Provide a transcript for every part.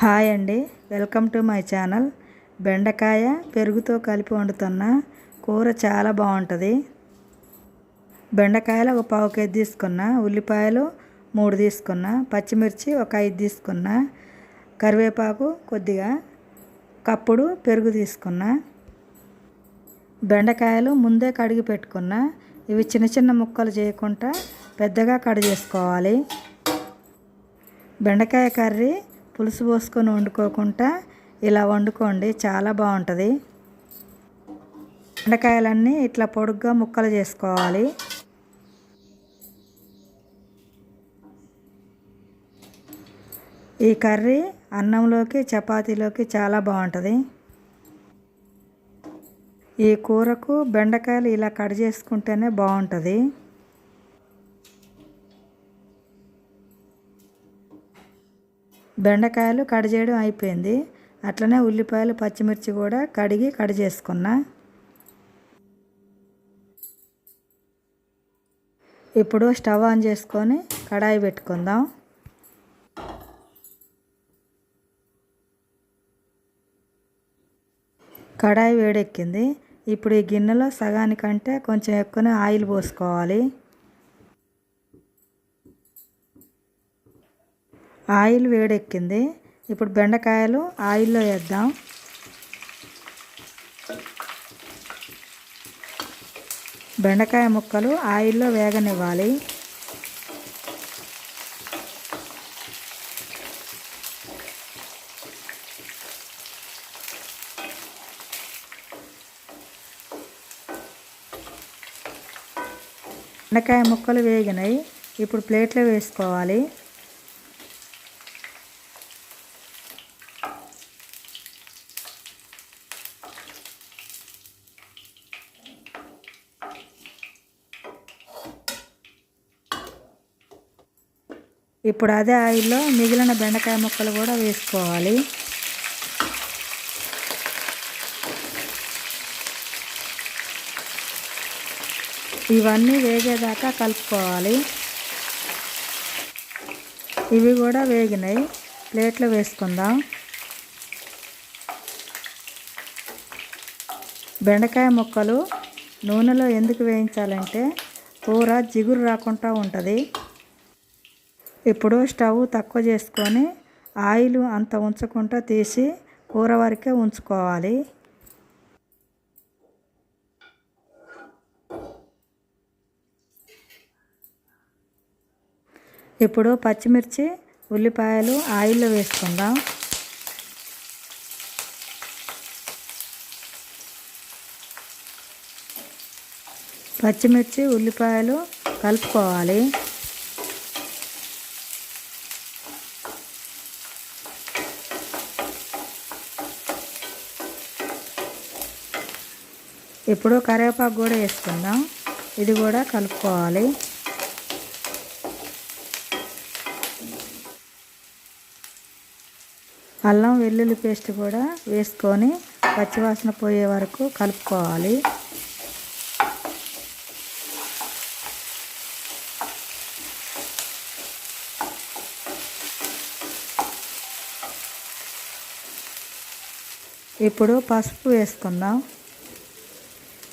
Hi అండి. Welcome to my channel. బెండకాయ పెరుగుతో కలిపి వండుతున్న కూర చాలా బాగుంటుంది. బెండకాయలు ఒక పావు కేజీ తీసుకున్న ఉల్లిపాయలు మూడు తీసుకున్న పచ్చిమిర్చి ఒక ఐదు తీసుకున్న కరివేపాకు కొద్దిగా కప్పుడు పెరుగు తీసుకున్న బెండకాయలు ముందే కడిగి పెట్టుకున్న ఇవి చిన్న చిన్న ముక్కలు చేయకుండా పెద్దగా కట్ చేసుకోవాలి. బెండకాయ కర్రీ పులుసు పోసుకొని వండుకోకుండా ఇలా వండుకోండి చాలా బాగుంటుంది. బెండకాయలన్నీ ఇట్లా పొడుగ్గా ముక్కలు చేసుకోవాలి. ఈ కర్రీ అన్నంలోకి చపాతీలోకి చాలా బాగుంటుంది. ఈ కూరకు బెండకాయలు ఇలా కట్ చేసుకుంటేనే బాగుంటుంది. బెండకాయలు కట్ చేయడం అయిపోయింది. అట్లనే ఉల్లిపాయలు పచ్చిమిర్చి కూడా కడిగి కట్ చేసుకున్నా. ఇప్పుడు స్టవ్ ఆన్ చేసుకొని కడాయి పెట్టుకుందాం. కడాయి వేడెక్కింది. ఇప్పుడు ఈ గిన్నెలో సగానికంటే కొంచెం ఎక్కువనే ఆయిల్ పోసుకోవాలి. ఆయిల్ వేడెక్కింది. ఇప్పుడు బెండకాయలు ఆయిల్లో వేద్దాం. బెండకాయ ముక్కలు ఆయిల్లో వేగనివ్వాలి. బెండకాయ ముక్కలు వేగినాయి. ఇప్పుడు ప్లేట్లో వేసుకోవాలి. ఇప్పుడు అదే ఆయిల్లో మిగిలిన బెండకాయ ముక్కలు కూడా వేసుకోవాలి. ఇవన్నీ వేగేదాకా కలుపుకోవాలి. ఇవి కూడా వేగినాయి. ప్లేట్లో వేసుకుందాం. బెండకాయ ముక్కలు నూనెలో ఎందుకు వేయించాలంటే కూర జిగురు రాకుండా ఉంటుంది. ఇప్పుడు స్టవ్ తక్కువ చేసుకొని ఆయిల్ అంత ఉంచకుండా తీసి కూర వరకే ఉంచుకోవాలి. ఇప్పుడు పచ్చిమిర్చి ఉల్లిపాయలు ఆయిల్లో వేసుకుందాం. పచ్చిమిర్చి ఉల్లిపాయలు కలుపుకోవాలి. ఇప్పుడు కరివేపాకు కూడా వేసుకుందాం. ఇది కూడా కలుపుకోవాలి. అల్లం వెల్లుల్లి పేస్ట్ కూడా వేసుకొని పచ్చివాసన పోయే వరకు కలుపుకోవాలి. ఇప్పుడు పసుపు వేసుకుందాం.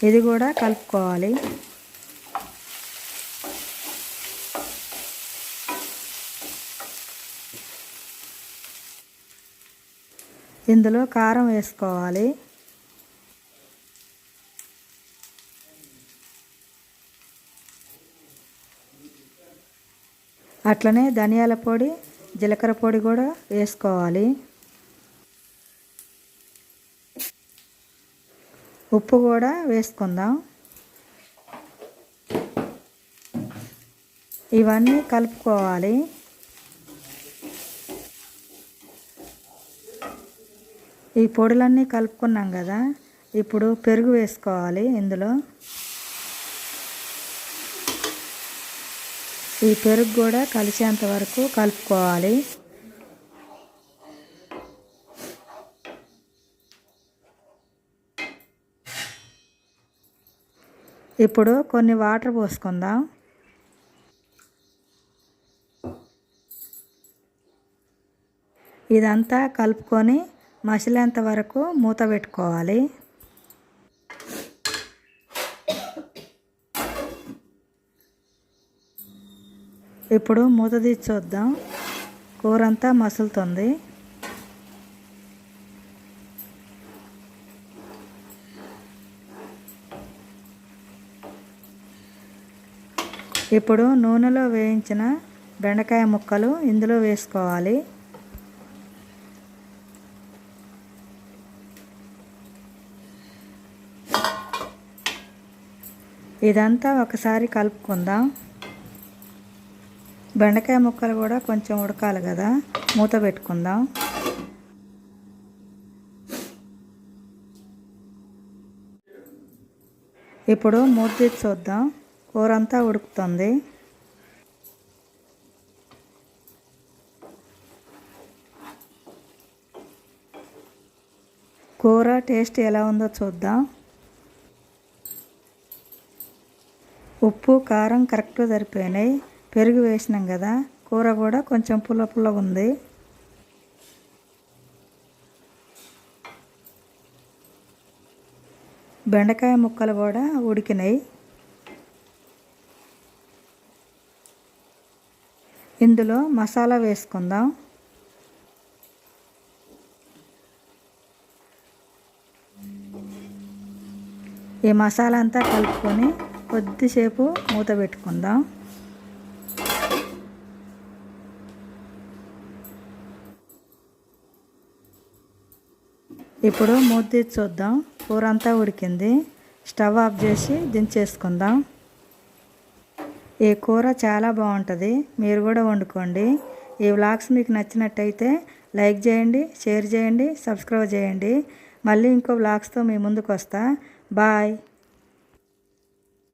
ఇది కూడా కలుపుకోవాలి. ఇందులో కారం వేసుకోవాలి. అట్లనే ధనియాల పొడి జీలకర్ర పొడి కూడా వేసుకోవాలి. ఉప్పు కూడా వేసుకుందాం. ఇవన్నీ కలుపుకోవాలి. ఈ పొడులన్నీ కలుపుకున్నాం కదా ఇప్పుడు పెరుగు వేసుకోవాలి ఇందులో. ఈ పెరుగు కూడా కలిసేంత వరకు కలుపుకోవాలి. ఇప్పుడు కొన్ని వాటర్ పోసుకుందాం. ఇదంతా కలుపుకొని మసిలేంత వరకు మూత పెట్టుకోవాలి. ఇప్పుడు మూత తీసి చూద్దాం. కూర అంతా మసులుతుంది. ఇప్పుడు నూనెలో వేయించిన బెండకాయ ముక్కలు ఇందులో వేసుకోవాలి. ఇదంతా ఒకసారి కలుపుకుందాం. బెండకాయ ముక్కలు కూడా కొంచెం ఉడకాలి కదా మూత పెట్టుకుందాం. ఇప్పుడు మూత తీసి చూద్దాం. కూర అంతా ఉడుకుతుంది. కూర టేస్ట్ ఎలా ఉందో చూద్దాం. ఉప్పు కారం కరెక్ట్గా సరిపోయినాయి. పెరుగు వేసినాం కదా కూర కూడా కొంచెం పుల్ల పుల్లగా ఉంది. బెండకాయ ముక్కలు కూడా ఉడికినాయి. ఇందులో మసాలా వేసుకుందాం. ఈ మసాలా అంతా కలుపుకొని కొద్దిసేపు మూత పెట్టుకుందాం. ఇప్పుడు మూత తీసి చూద్దాం. కూర అంతా ఉడికింది. స్టవ్ ఆఫ్ చేసి దించేసుకుందాం. ఈ కూర చాలా బాగుంటుంది. మీరు కూడా వండుకోండి. ఈ వ్లాగ్స్ మీకు నచ్చినట్టయితే లైక్ చేయండి షేర్ చేయండి సబ్స్క్రైబ్ చేయండి. మళ్ళీ ఇంకో వ్లాగ్స్తో మీ ముందుకు వస్తా బాయ్.